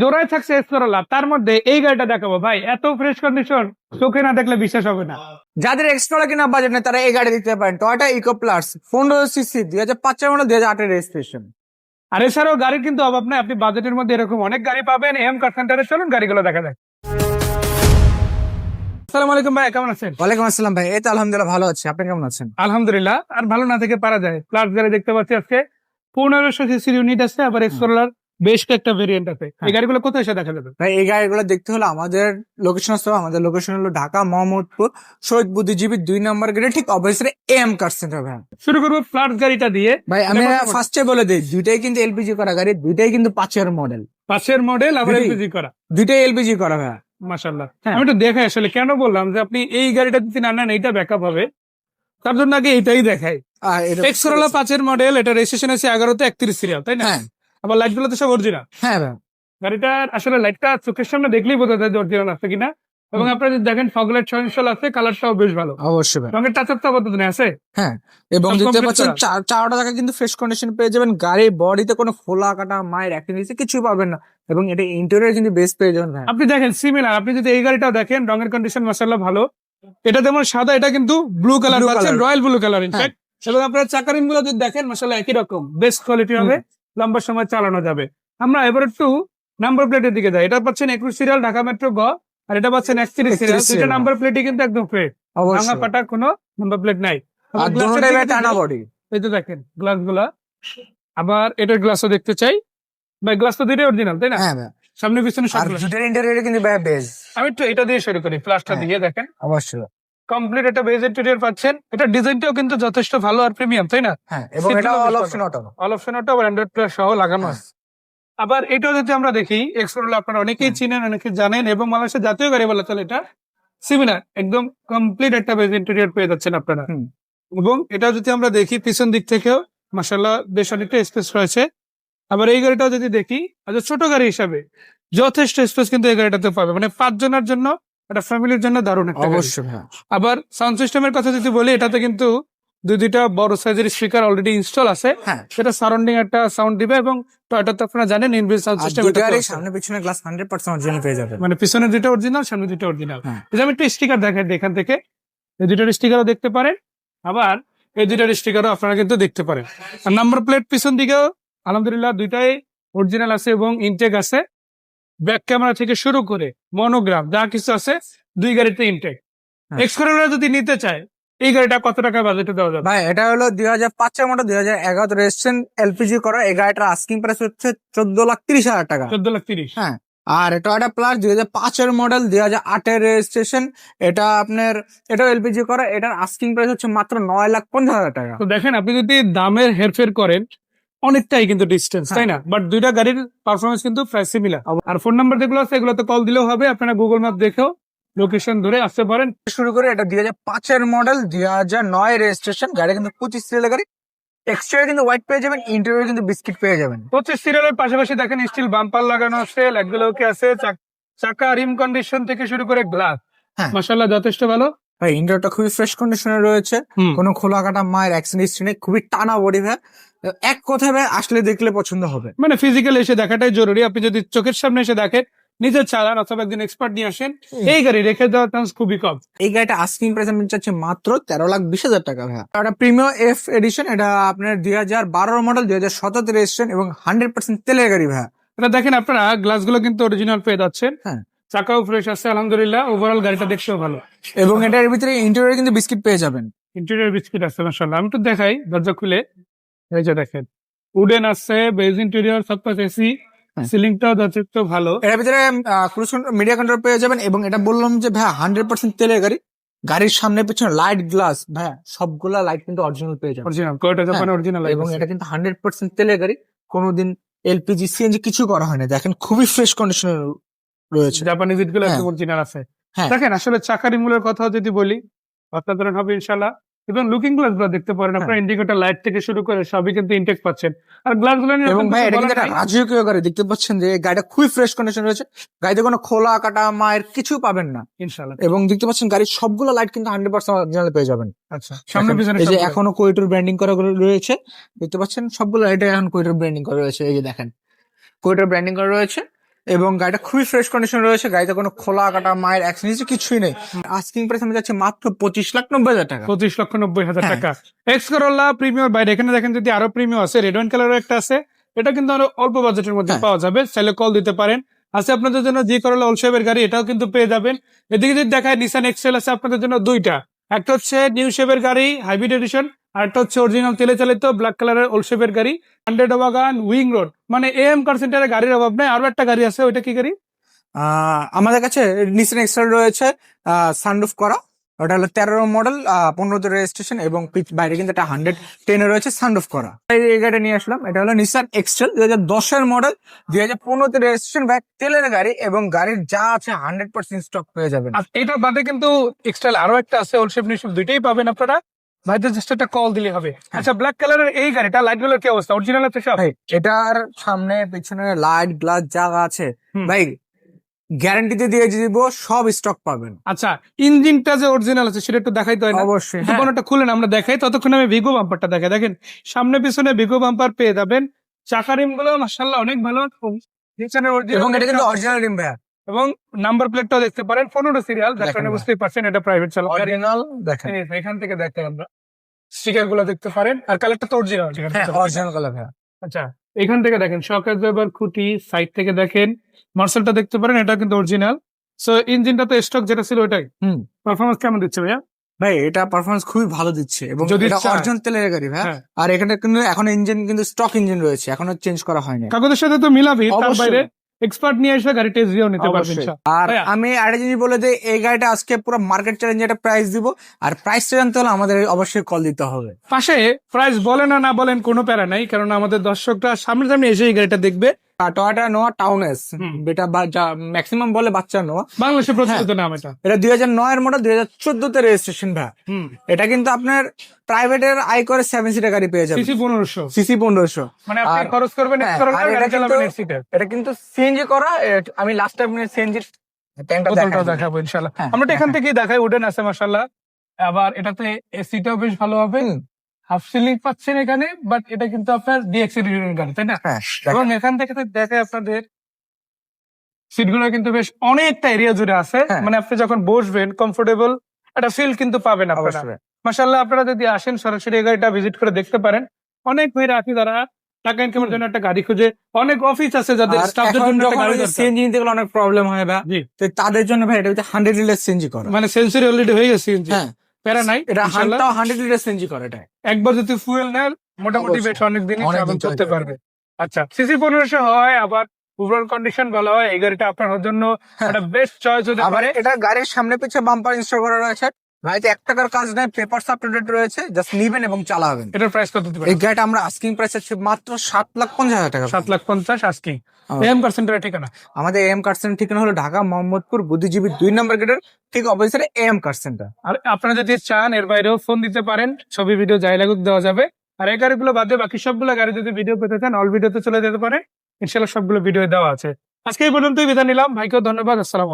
জোড়ায় থাকছে এক্সপ্লোরার তার মধ্যে এই গাড়িটা দেখাবো। ভাই এত ফ্রেশ কন্ডিশন চোখে না দেখলে বিশ্বাস হবে না। যাদের এক্সট্রা কিনা বাজেট নেই তারা এই গাড়ি দিতে পারেন। টয়টা ইকো প্লাস পনেরো সিসি দুই হাজার পাঁচের মডেল দুই হাজার আটের রেজিস্ট্রেশন আর এছাড়াও গাড়ির কিন্তু অভাব নাই। আপনি বাজেটের মধ্যে এরকম অনেক গাড়ি পাবেন। এম কার সেন্টারে চলুন গাড়িগুলো দেখা যায় আসসালামু আলাইকুম ভাই কেমন আছেন? ওয়ালাইকুম আসসালাম ভাই। এই তো আলহামদুলিল্লাহ ভালো আছি। আপনি কেমন আছেন? আলহামদুলিল্লাহ আর ভালো না থেকে পারা যায়। প্লাস গাড়ি দেখতে পাচ্ছি আজকে। পনেরোশো সিসির ইউনিট আছে আবার এক্সপ্লোরার বেশ কয়েকটা ভেরিয়েন্ট আছে। এই হ্যাঁ। গাড়িগুলো কোথায় এসে দেখা যাবে? এই গাড়িগুলো দেখতে হলে আমাদের লোকেশন আসতে হবে আমাদের লোকেশন হলো ঢাকা মোহাম্মদপুর শহীদ বুদ্ধিজীবী দুই নম্বর গেটে ঠিক অবশ্যই এম কার সেন্টার ভাই। শুরু করব প্লাস গাড়িটা দিয়ে। ভাই আমি ফার্স্টে বলে দিই দুইটাই কিন্তু এলপিজি করা গাড়ি দুইটাই কিন্তু পাঁচের মডেল পাঁচের মডেল আবার। এলপিজি করা। দুইটাই এলপিজি করা ভাই। মাশাল্লাহ হ্যাঁ। আমি একটু দেখে আসলে কেন বললাম যে আপনি এই গাড়িটা যদি না নেন এইটা ব্যাকআপ হবে। তার জন্য আগে এটাই দেখাই। এক্সরোলা পাঁচের মডেল এটা রেজিস্ট্রেশন আছে এগারোতে একত্রিশ সিরিয়াল তাই না? হ্যাঁ। আবার লাইটগুলো তো সব অরিজিনাল হ্যাঁ ভাই গাড়িটার আসলে লাইটটা চোখের সামনে দেখলেই বোঝা যায় যে অরিজিনাল আছে কিনা। এবং আপনারা যদি দেখেন ফগ লাইট সহিংসল আছে কালারটাও বেশ ভালো। অবশ্যই রঙের টাচ আপটা কতদিনে আছে? এবং দেখতে পাচ্ছেন চারটা টাকা কিন্তু ফ্রেশ কন্ডিশন পেয়ে যাবেন। গাড়ির বডিতে কোনো ফোলা কাটা মায়ের অ্যাক্টিভিটি কিছু পাবেন না। এবং এটা ইন্টেরিয়র কিন্তু বেস্ট পেয়ে যাবেন আপনি দেখেন সিমিলার আপনি যদি এই গাড়িটাও দেখেন রঙের কন্ডিশন মাসাল্লাহ ভালো। এটা যেমন সাদা এটা কিন্তু ব্লু কালার পাচ্ছেন royal blue colour in fact এবং আপনার চাকারিংগুলো যদি দেখেন মাসাল্লাহ একই রকম। বেস্ট কোয়ালিটি হবে। লম্বা সময় চালানো যাবে। আমরা এবার একটু নাম্বার প্লেটের দিকে যাই। এটা পাচ্ছেন একুশ সিরিয়াল ঢাকা মেট্রো গ। আর এটা পাচ্ছেন একত্রিশ সিরিয়াল দুইটা নাম্বার প্লেটই কিন্তু একদম ফ্রেশ ভাঙা পাটার কোনো নাম্বার প্লেট নাই। এই তো দেখেন গ্লাসগুলা আবার এটার গ্লাসও দেখতে চাই। ভাই গ্লাস তো দুইটাই অরিজিনাল তাই না? হ্যাঁ সামনে পিছনে সব। কিন্তু বেজ আমি একটু এটা দিয়ে শুরু করি প্লাসটা হ্যাঁ। দিয়ে দেখেন। অবশ্যই। কমপ্লিট একটা বেজ ইন্টেরিয়র পাচ্ছেন। এটা ডিজাইনটাও কিন্তু যথেষ্ট ভালো আর প্রিমিয়াম তাই না? হ্যাঁ এবং এটা all option auto all option ওটা আবার অ্যান্ড্রয়েড প্লাস সহ লাগানো হ্যাঁ। আছে। আবার এটাও যদি আমরা দেখি এক্সপ্লোর আপনারা অনেকেই। চিনেন অনেকে জানেন এবং বাংলাদেশের জাতীয় গাড়ি বলা চলে এটা সিমিলার একদম কমপ্লিট একটা বেজ ইন্টেরিয়র পেয়ে যাচ্ছেন আপনারা। এবং এটা যদি আমরা দেখি পিছন দিক থেকেও মাসাল্লাহ বেশ অনেকটা স্পেস রয়েছে। আবার এই গাড়িটাও যদি দেখি আচ্ছা ছোট গাড়ি হিসাবে যথেষ্ট স্পেস কিন্তু এই গাড়িটাতে পাবে। মানে পাঁচ জনের জন্য একটা ফ্যামিলির জন্য দারুণ একটা অবশ্যই আবার সাউন্ড সিস্টেমের কথা যদি বলি এটাতে কিন্তু দুই দুইটা বড় সাইজের স্পিকার অলরেডি ইনস্টল আছে। হ্যাঁ। সেটা সারাউন্ডিং একটা সাউন্ড দিবে এবং টয়টাতে আপনারা জানেন ইনবিল্ট সাউন্ড সিস্টেম দুটারই সামনে পিছনে গ্লাস হান্ড্রেড পার্সেন্ট অরিজিনাল পেয়ে যাবেন। মানে পিছনে দুইটা অরিজিনাল সামনে দুইটা অরিজিনাল হ্যাঁ। আমি একটু স্টিকার দেখাই এখান থেকে। এই দুইটার স্টিকারও দেখতে পারেন। আবার এই দুইটার স্টিকারও আপনারা কিন্তু দেখতে পারেন। আর নাম্বার প্লেট পিছন দিকেও আলহামদুলিল্লাহ দুইটাই অরিজিনাল আছে এবং ইনটেক আছে। ব্যাক ক্যামেরা থেকে শুরু করে মনোগ্রাম যা কিছু আছে দুই গাড়িতে ইনটেক হ্যাঁ। এক্সকোরা যদি নিতে চায় এই গাড়িটা কত টাকা বাজেটে দেওয়া যাবে? ভাই এটা হলো দুই হাজার পাঁচের মডেল দুই হাজার এগারো রেজিস্ট্রেশন এলপিজি করা এই গাড়িটার আস্কিং প্রাইস হচ্ছে চোদ্দ লাখ তিরিশ হাজার টাকা। চোদ্দ লাখ তিরিশ। হ্যাঁ আর টয়টা প্লাস দুই হাজার পাঁচের মডেল দুই হাজার আটের রেজিস্ট্রেশন এটা আপনার এটাও এলপিজি করা এটার আস্কিং প্রাইস হচ্ছে মাত্র নয় লাখ পঞ্চাশ হাজার টাকা। তো দেখেন আপনি যদি দামের হেরফের করেন অনেকটাই কিন্তু ডিস্টেন্স তাই না? বাট দুইটা গাড়ির পারফরমেন্স কিন্তু প্রায় সিমিলার আর ফোন নাম্বার যেগুলো আছে এগুলোতে কল দিলেও হবে। আপনারা গুগল ম্যাপ দেখেও লোকেশন ধরে আসতে পারেন। শুরু করে এটা দুই হাজার পাঁচের মডেল দুই হাজার নয় রেজিস্ট্রেশন গাড়ি কিন্তু পঁচিশ সিরিয়াল গাড়ি। এক্সট্রা কিন্তু হোয়াইট পেয়ে যাবেন ইন্টেরিয়র কিন্তু বিস্কিট পেয়ে যাবেন। পঁচিশ সিরিয়ালের পাশাপাশি দেখেন স্টিল বাম্পার লাগানো আছে লাইটগুলো ওকে আছে। চাক- রিম কন্ডিশন থেকে শুরু করে গ্লাস হ্যাঁ। মাসাল্লাহ যথেষ্ট ভালো। ভাই ইন্টেরিয়রটা খুবই ফ্রেশ কন্ডিশনে রয়েছে। কোনো খোলা কাটা মায়ের অ্যাক্সিডেন্ট হিস্ট্রি নেই। খুবই টানা বডি ভাই। এক কথায় ভাই আসলে দেখলে পছন্দ হবে। মানে ফিজিক্যাল এসে দেখাটাই জরুরি। আপনি যদি চোখের সামনে এসে দেখেন নিজের চালান অথবা একদিন এক্সপার্ট নিয়ে আসেন এই গাড়ি রেখে দেওয়ার চান্স খুবই কম। এই গাড়িটা আস্কিং প্রাইস আমি চাচ্ছি মাত্র তেরো লাখ বিশ হাজার টাকা ভাই এটা প্রিমিয়াম এফ এডিশন এটা আপনার দুই হাজার বারোর মডেল দুই হাজার সতেরো রেজিস্ট্রেশন এবং হান্ড্রেড পার্সেন্ট তেলের গাড়ি ভাই এটা দেখেন আপনারা গ্লাসগুলো কিন্তু অরিজিনাল পেয়ে যাচ্ছেন। হ্যাঁ। চাকাও ফ্রেশ আছে আলহামদুলিল্লাহ। ওভারঅল গাড়িটা দেখতেও ভালো। এবং এটার ভিতরে ইন্টেরিয়র কিন্তু বিস্কিট পেয়ে যাবেন। ইন্টেরিয়র বিস্কিট আছে মাসাল্লাহ আমি তো দেখাই দরজা খুলে। এই যে দেখেন উডেন আছে বেজ ইন্টেরিয়র সব পাশে এসি। সিলিংটাও যথেষ্ট ভালো। এর ভিতরে ক্রুজ মিডিয়া কন্ট্রোল পেয়ে যাবেন এবং এটা বললাম যে ভাই হান্ড্রেড পার্সেন্ট তেলের গাড়ি। গাড়ির সামনে পিছনে লাইট গ্লাস ভাই সবগুলা লাইট কিন্তু অরিজিনাল পেয়ে যাবেন। অরিজিনাল কোয়েটা জাপান অরিজিনাল এবং এটা কিন্তু হান্ড্রেড পার্সেন্ট তেলের গাড়ি। কোনোদিন এলপিজি সিএনজি কিছু করা হয় না দেখেন খুবই ফ্রেশ কন্ডিশনে রয়েছে। জাপানি জিটগুলো হ্যাঁ। অরিজিনাল আছে। হ্যাঁ। দেখেন আসলে চাকারি মূলের কথা যদি বলি অসাধারণ হবে ইনশাল্লাহ এবং লুকিং গ্লাসগুলো দেখতে পারেন। আপনার ইন্ডিকেটর লাইট থেকে শুরু করে সবই কিন্তু ইনটেক পাচ্ছেন। আর গ্লাসগুলো এবং ভাই এটা কিন্তু। রাজকীয় গাড়ি দেখতে পাচ্ছেন যে গাড়িটা খুবই ফ্রেশ কন্ডিশন রয়েছে। গাড়িতে কোনো খোলা কাটা মায়ের কিছু পাবেন না। ইনশাল্লাহ এবং দেখতে পাচ্ছেন গাড়ির সবগুলো লাইট কিন্তু হান্ড্রেড পার্সেন্ট অরিজিনাল পেয়ে যাবেন। আচ্ছা সামনে পিছনে এই যে এখনও কোয়েটোর ব্র্যান্ডিং করা রয়েছে দেখতে পাচ্ছেন সবগুলো লাইটে এখন কোয়েটোর ব্র্যান্ডিং করা রয়েছে এই যে দেখেন। কোয়েটোর ব্র্যান্ডিং করা রয়েছে। এবং গাড়িটা খুবই ফ্রেশ কন্ডিশন রয়েছে গাড়িতে কোনো খোলা কাটা মায়ের অ্যাক্সিডেন্ট কিছুই নেই। আস্কিং প্রাইস আমি যাচ্ছি মাত্র পঁচিশ লাখ নব্বই হাজার টাকা। পঁচিশ লক্ষ নব্বই হাজার হ্যাঁ। টাকা। এক্স করোলা প্রিমিয়ার বাইরে এখানে দেখেন যদি আরও প্রিমিয়াম আছে রেড ওয়াইন কালারও একটা আছে এটা কিন্তু আরও অল্প বাজেটের মধ্যে হ্যাঁ। পাওয়া যাবে। সেলে কল দিতে পারেন। আছে আপনাদের জন্য জি করোলা ওলশেপের গাড়ি এটাও কিন্তু পেয়ে যাবেন। এদিকে যদি দেখায় নিসান এক্সেল আছে আপনাদের জন্য দুইটা। একটা হচ্ছে নিউ শেপের গাড়ি হাইব্রিড এডিশন আর একটা হচ্ছে অরিজিনাল তেলে চালিত ব্ল্যাক কালারের ওলশেপের গাড়ি হান্ড্রেড ওভাগান উইং রোড মানে এ এম কার সেন্টারে গাড়ির অভাব নেই। আরও একটা গাড়ি আছে ওইটা কি গাড়ি? আহ, আমাদের কাছে নিসেন এক্সেল রয়েছে সানরুফ করা। ওটা হলো তেরো মডেল পনেরোতে রেজিস্ট্রেশন এবং পিচ বাইরে কিন্তু একটা হান্ড্রেড টেনে রয়েছে সানরুফ করা। এই গাড়িটা নিয়ে আসলাম। এটা হলো নিসান এক্সেল দুই হাজার দশের মডেল দুই হাজার পনেরোতে রেজিস্ট্রেশন ব্যাক তেলের গাড়ি এবং গাড়ির যা আছে হান্ড্রেড পার্সেন্ট স্টক পেয়ে যাবেন। এটা বাদে কিন্তু এক্সট্রাল আরও একটা আছে ওলশেপ নিউশেপ দুইটাই পাবেন আপনারা। ভাইদের জাস্ট একটা কল দিলে হবে। আচ্ছা ব্ল্যাক কালারের এই গাড়িটা লাইটগুলোর কি অবস্থা? অরিজিনাল আছে সব? ভাই এটার সামনে পিছনে লাইট গ্লাস যা আছে ভাই গ্যারান্টিতে দিয়ে দিব সব স্টক পাবেন। আচ্ছা ইঞ্জিনটা যে অরিজিনাল আছে সেটা একটু দেখাইতে হয় না। অবশ্যই তো কোনোটা খুলেন আমরা দেখাই ততক্ষণ আমি ভিগো বাম্পারটা দেখাই। দেখেন সামনে পিছনে ভিগো বাম্পার পেয়ে যাবেন। চাকা রিমগুলো মাসাল্লাহ অনেক ভালো। এবং এটা কিন্তু অরিজিনাল রিম ভাইয়া। এবং নাম্বার প্লেটটাও দেখতে পারেন। পনেরো সিরিয়াল যার কারণে বুঝতেই পারছেন এটা প্রাইভেট চালক অরিজিনাল দেখেন। এখান থেকে দেখতে আমরা। স্টিকারগুলো দেখতে পারেন। আর কালারটা তো অরিজিনাল অরিজিনাল কালার আচ্ছা এখান থেকে দেখেন শকের জয়বার খুঁটি সাইড থেকে দেখেন। মার্সেলটা দেখতে পারেন এটা কিন্তু অরিজিনাল সো ইঞ্জিনটা তো স্টক যেটা ছিল ওটাই হুম। পারফরমেন্স কেমন দিচ্ছে ভাইয়া? ভাই এটা পারফরমেন্স খুবই ভালো দিচ্ছে এবং যদি এটা। অরিজিনাল তেলের গাড়ি ভাই হ্যাঁ। আর এখানে কিন্তু এখন ইঞ্জিন কিন্তু স্টক ইঞ্জিন রয়েছে। এখনও চেঞ্জ করা হয়নি। কাগজের সাথে তো মিলাবি তার বাইরে এক্সপার্ট নিয়ে এসে গাড়িটা দিয়েও নিতে পারবেন আর আমি আরেকটা জিনিস বলে যে এই গাড়িটা আজকে পুরো মার্কেট চ্যালেঞ্জ একটা প্রাইস দিব। আর প্রাইসটা জানতে হলে আমাদের অবশ্যই কল দিতে হবে। পাশে প্রাইস বলেন না না বলেন কোনো প্যারা নাই কারণ আমাদের দর্শকরা সামনে সামনে এসে এই গাড়িটা দেখবে। Toyota Noah town S. যা ম্যাক্সিমাম বলে বাচ্চা নোয়া। বাংলাদেশে প্রচলিত নাম এটা। এটা দুই হাজার নয়ের মডেল দুই হাজার চোদ্দতে রেজিস্ট্রেশন ভাই। এটা কিন্তু আপনার প্রাইভেটের আই করে সেভেন সিটার গাড়ি পেয়ে যাবেন। সিসি পনেরোশো। সিসি পনেরোশো। মানে আপনি খরচ করবেন হ্যাঁ, এটা কিন্তু-। এটা সিএনজি করা আমি লাস্ট টাইম সিএনজির ট্যাঙ্কটা বোতলটাও দেখাবো ইনশাল্লাহ হ্যাঁ, আমরা এখান হ্যাঁ। থেকেই দেখাই উডেন আছে মাসাল্লাহ আবার এটাতে এসিটাও বেশ ভালো হবে। হাফ সিলিং পাচ্ছেন এখানে বাট এটা কিন্তু আপনার ডিএক্সি গাড়ি তাই না? হ্যাঁ এবং এখান থেকে দেখে আপনাদের সিটগুলো কিন্তু বেশ অনেকটা এরিয়া জুড়ে আছে। হ্যাঁ। মানে আপনি যখন বসবেন কমফোর্টেবল একটা ফিল কিন্তু পাবেন আপনারা। মাসাল্লাহ আপনারা যদি আসেন সরাসরি এই গাড়িটা ভিজিট করে দেখতে পারেন। অনেক ভাইরা আছে যারা টাকা ইনকামের জন্য একটা গাড়ি খুঁজে অনেক অফিস আছে যাদের স্টাফদের জন্য একটা গাড়ি সিএনজি নিতে গেলে অনেক প্রবলেম হয় ভাই তাদের জন্য ভাই এটা হচ্ছে হান্ড্রেড লিটার সিএনজি করা। মানে সেন্সরি অলরেডি হয়ে গেছে engine। হ্যাঁ। প্যারা নাই এটা হান্টাও হান্ড্রেড লিটার সিএনজি করে এটা। একবার যদি ফুয়েল নেন মোটামুটি বেশ অনেক দিন ট্রাভেল করতে পারবে। আচ্ছা সিসি পনেরোশো হয় আবার ওভারঅল কন্ডিশন ভালো হয় এই গাড়িটা আপনার জন্য হ্যাঁ। একটা বেস্ট চয়েস হতে পারে। এটা গাড়ির সামনে পিছে বাম্পার ইনস্টল করা রয়েছে। গাড়িতে এক টাকার কাজ নেই পেপার রয়েছে জাস্ট নিবেন এবং চালাবেন। এটার প্রাইস কত দিতে এই গাড়িটা আমরা আস্কিং প্রাইস আছে মাত্র সাত লাখ পঞ্চাশ হাজার টাকা। সাত লাখ পঞ্চাশ আমার- এম পার্সেন্টের ঠিকানা? আমাদের এম কার সেন্টার ঠিকানা হলো ঢাকা মোহাম্মদপুর বুদ্ধিজীবী দুই নম্বর গেটের ঠিক অপোজিটে এম কার সেন্টার আর আপনারা যদি চান এর বাইরেও ফোন দিতে পারেন ছবি ভিডিও যাই লাগুক দেওয়া যাবে। আর এই গাড়িগুলো বাদে বাকি সবগুলো গাড়ি যদি ভিডিও পেতে চান অল ভিডিওতে চলে যেতে পারে। ইনশাল্লাহ সবগুলো ভিডিও দেওয়া আছে। আজকে এই পর্যন্তই বিদায় নিলাম। ভাইকেও ধন্যবাদ আসসালাম